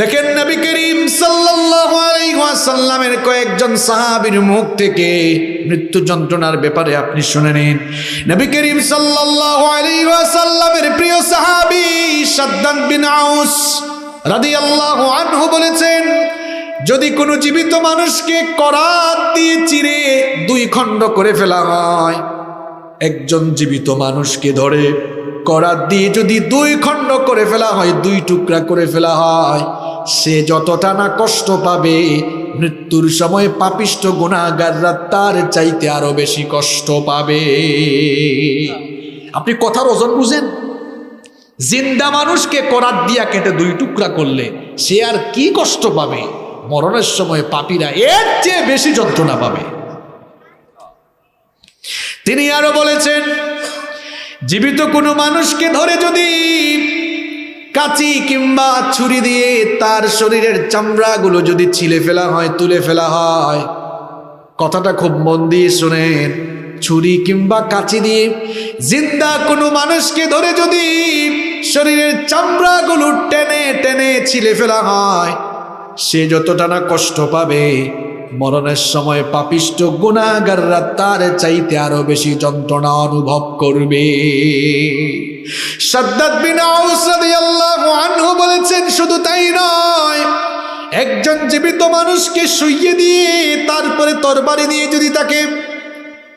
দেখেন নবী করিম ওয়াসাল্লামের কয়েকজন সাহাবীর মুখ থেকে মৃত্যু যন্ত্রণার ব্যাপারে আপনি শুনে নিন। নবী করিম ওয়াসাল্লামের প্রিয় সাহাবী সাদ্দান বিন আউস রাদিয়াল্লাহু আনহু বলেছেন, যদি কোনো জীবিত মানুষকে করাত দিয়ে চিরে দুই খণ্ড করে ফেলা হয়, একজন জীবিত মানুষকে ধরে, করাত দিয়ে যদি দুই খণ্ড করে ফেলা হয়, দুই টুকরা করে ফেলা হয় সে যতটা না কষ্ট পাবে, মৃত্যুর সময় পাপিষ্ট গুণাগাররা তার চাইতে আরও বেশি কষ্ট পাবে। আপনি কথার ওজন বুঝেন? জিন্দা মানুষকে করাত দিয়া কেটে দুই টুকরা করলে সে আর কি কষ্ট পাবে? মরণের সময় পাপীরা এর চেয়ে বেশি যন্ত্রণা পাবে। তিনি আরও বলেছেন, জীবিত কোনো মানুষকে ধরে যদি কাঁচি কিংবা ছুরি দিয়ে তার শরীরের চামড়াগুলো যদি ছিলে ফেলা হয়, তুলে ফেলা হয়। কথাটা খুব মন দিয়ে শোনেন। ছুরি কিংবা কাঁচি দিয়ে জিন্দা কোনো মানুষকে ধরে যদি শরীরের চামড়াগুলো টেনে টেনে ছিলে ফেলা হয়, সে যতটা না কষ্ট পাবে মরণের সময় পাপিষ্ট গুণাগাররা তার চাইতে আরও বেশি যন্ত্রণা অনুভব করবে। বলেছেন, শুধু তাই নয়, একজন জীবিত মানুষকে শুইয়ে দিয়ে তারপরে তরবারি দিয়ে যদি তাকে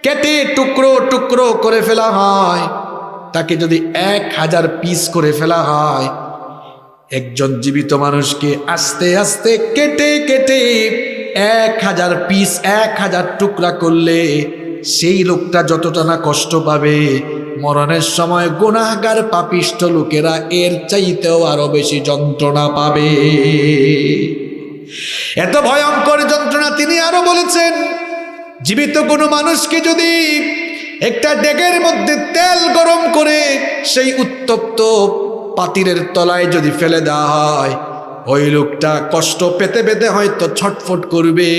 কেটে টুকরো টুকরো করে ফেলা হয়, তাকে যদি এক হাজার পিস করে ফেলা হয়, একজন জীবিত মানুষকে আস্তে আস্তে কেটে কেটে এক হাজার পিস এক হাজার টুকরা করলে সেই লোকটা যতটা না কষ্ট পাবে। মরণের সময় গুণাগার পাপিষ্ট লোকেরা এর চাইতেও আরও বেশি যন্ত্রণা পাবে। এত ভয়ঙ্কর যন্ত্রণা তিনি আরও বলেছেন, জীবিত কোনো মানুষকে যদি একটা ডেকের মধ্যে তেল গরম করে সেই উত্তপ্ত পাতিলের তলায় যদি ফেলে দেওয়া হয় ওই লোকটা কষ্ট পেতে পেতে হয়তো ছটফট করবে।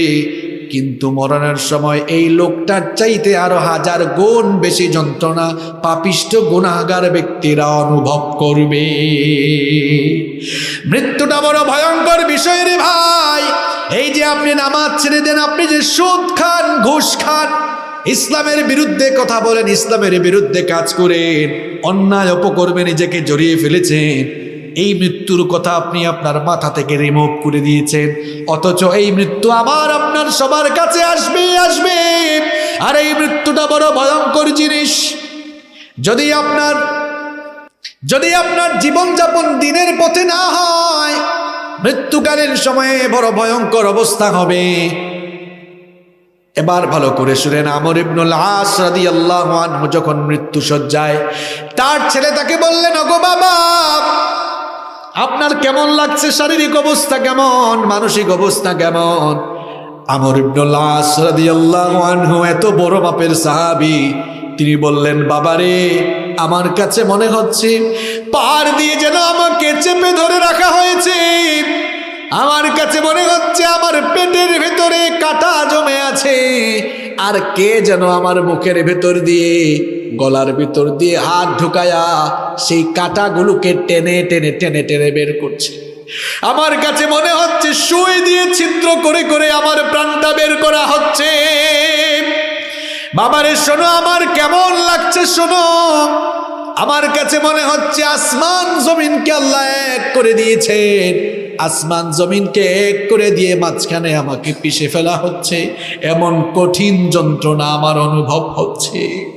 কিন্তু মরণের সময় এই লোকটার চাইতে আরও হাজার গুণ বেশি যন্ত্রণা পাপিষ্ট গুণাগার ব্যক্তিরা অনুভব করবে। মৃত্যুটা বড় ভয়ঙ্কর বিষয় রে ভাই। এই যে আপনি নামাজ ছেড়ে দেন, আপনি যে সুদ খান, ঘুষ খান, ইসলামের বিরুদ্ধে কথা বলেন, ইসলামের বিরুদ্ধে কাজ করেন, অন্যায় অপকর্মে নিজেকে জড়িয়ে ফেলেছেন এই মৃত্যুর কথা আপনি আপনার মাথা থেকে রিমুভ করে দিয়েছেন। অথচ এই মৃত্যু আবার আপনার সবার কাছে আসবে আসবে। আর এই মৃত্যুটা বড় ভয়ঙ্কর জিনিস। যদি আপনার যদি আপনার জীবনযাপন দিনের পথে না হয়, মৃত্যুকালীন সময়ে বড় ভয়ঙ্কর অবস্থা হবে। এবার ভালো করে শুনেন, আমর ইবনুল আস রাদিয়াল্লাহু আনহু যখন মৃত্যু সজ্জায় তার ছেলে তাকে বললেন, ওগো বাবা আপনার কেমন লাগছে? শারীরিক অবস্থা কেমন? মানসিক অবস্থা কেমন? আমর আনহু, এত বড় মাপের সাহাবী, তিনি বললেন, বাবারে, আমার কাছে মনে হচ্ছে পার দিয়ে যেন আমাকে চেপে ধরে রাখা হয়েছে। আমার কাছে মনে হচ্ছে আমার পেটের ভেতরে কাটা জমে আছে। আর কে যেন আমার মুখের ভেতর দিয়ে গলার ভিতর দিয়ে হাত ঢুকায়া সেই কাটাগুলোকে টেনে টেনে টেনে টেনে বের করছে। আমার কাছে মনে হচ্ছে সুই দিয়ে ছিদ্র করে করে আমার প্রাণটা বের করা হচ্ছে। বাবারে, শোনো, আমার কেমন লাগছে, শোনো। আমার কাছে মনে হচ্ছে আসমান জমিনকে আল্লাহ এক করে দিয়েছেন। আসমান জমিনকে এক করে দিয়ে মাঝখানে আমাকে পিষে ফেলা হচ্ছে। এমন কঠিন যন্ত্রণা আমার অনুভব হচ্ছে।